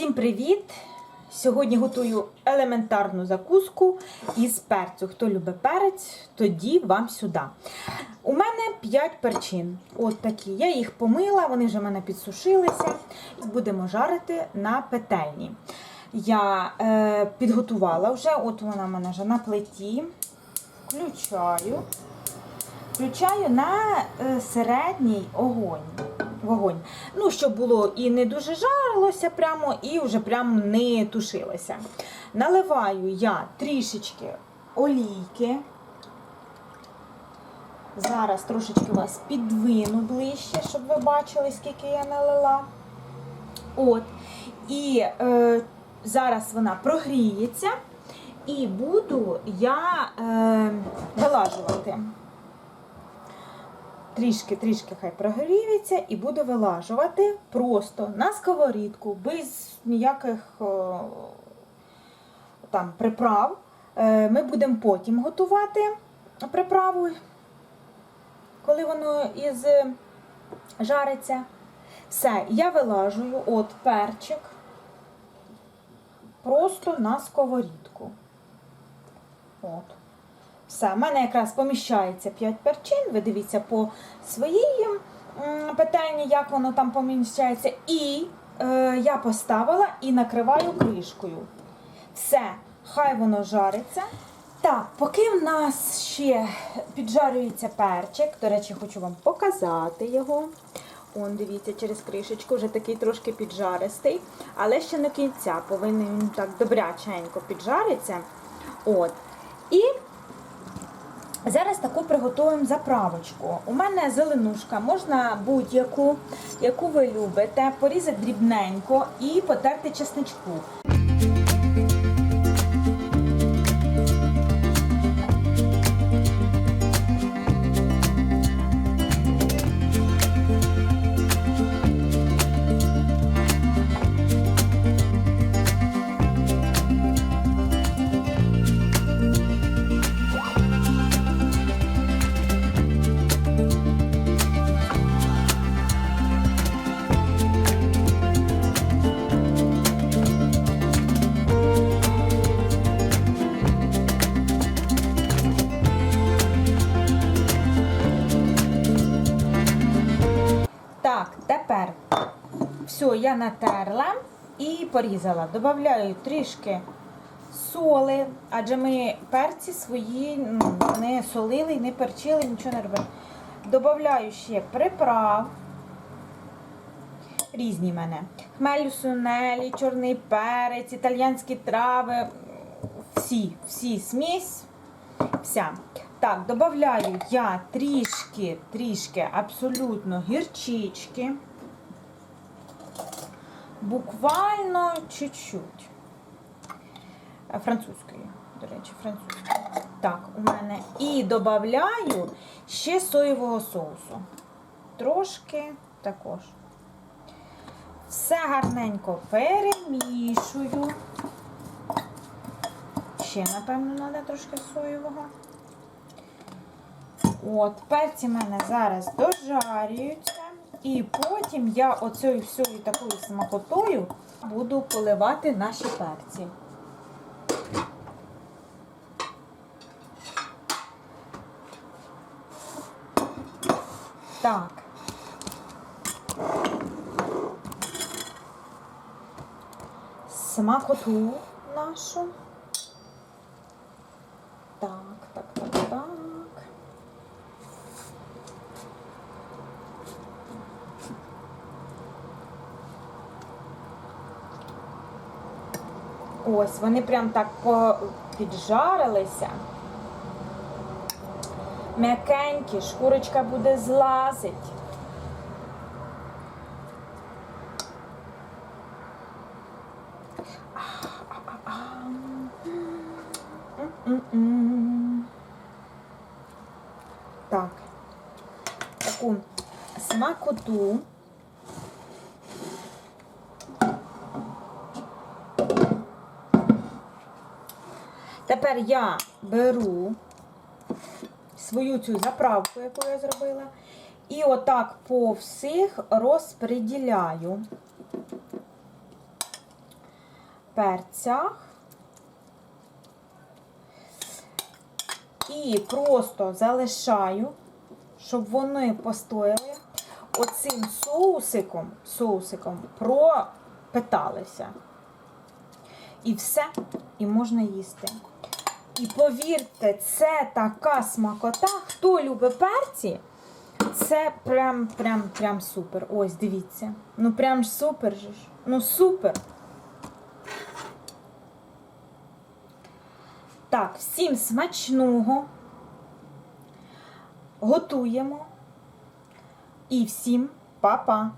Всім привіт! Сьогодні готую елементарну закуску із перцю. Хто любить перець, тоді вам сюди. У мене 5 перчин. От такі. Я їх помила, вони вже в мене підсушилися. Будемо жарити на петельні. Я е, підготувала вже, от вона в мене вже на плиті. Включаю. Включаю на е, середній огонь. Вогонь. Ну, щоб було і не дуже жарилося прямо, і вже прямо не тушилося. Наливаю я трішечки олійки. Зараз трошечки вас підвину ближче, щоб ви бачили, скільки я налила. От. І е, зараз вона прогріється, і буду я е, вилажувати. Трішки-трішки хай прогріється і буду вилажувати просто на сковорідку, без ніяких там приправ. Е, Ми будемо потім готувати приправу, коли воно із жариться. Все, я вилажую от перчик просто на сковорідку. От. Все, в мене якраз поміщається 5 перчин. Ви дивіться по своїй петельні, як воно там поміщається. І е, я поставила і накриваю кришкою. Все, хай воно жариться. Так, поки в нас ще піджарюється перчик, до речі, хочу вам показати його. Он, дивіться, через кришечку вже такий трошки піджаристий, але ще не кінця, повинен він так добряченько піджариться. От. І Зараз таку приготуємо заправочку. У мене зеленушка, можна будь-яку, яку ви любите, порізати дрібненько і потерти чесничку. Так, тепер все, я натерла і порізала. Добавляю трішки соли, адже ми перці свої ну, не солили, не перчили, нічого не робили. Добавляю ще приправ. Різні мене. Хмелю сунелі, чорний перець, італіянські трави. Всі, всі смесь. Вся. Так, додаю я трішки, трішки абсолютно гірчички. Буквально чуть-чуть. Французької, до речі, французької. Так, у мене. І додаю ще соєвого соусу. Трошки також. Все гарненько перемішую. Ще, напевно, треба трошки соєвого. От, перці в мене зараз дожарюються. І потім я оцею всією такою смакотою буду поливати наші перці. Так. Смакоту нашу. Так, так, так, так. Ось, вони прям так піджарилися. М'якенькі, шкурочка буде злазить. Так. Таку смакоту. Тепер я беру свою цю заправку, яку я зробила, і отак по всіх розподіляю. перцях. І просто залишаю, щоб вони постояли оцим соусиком, соусиком пропиталися. І все, і можна їсти. І повірте, це така смакота. Хто любить перці, це прям, прям, прям супер. Ось, дивіться. Ну прям супер же ж. Ну супер. Так, всім смачного. Готуємо. І всім па-па!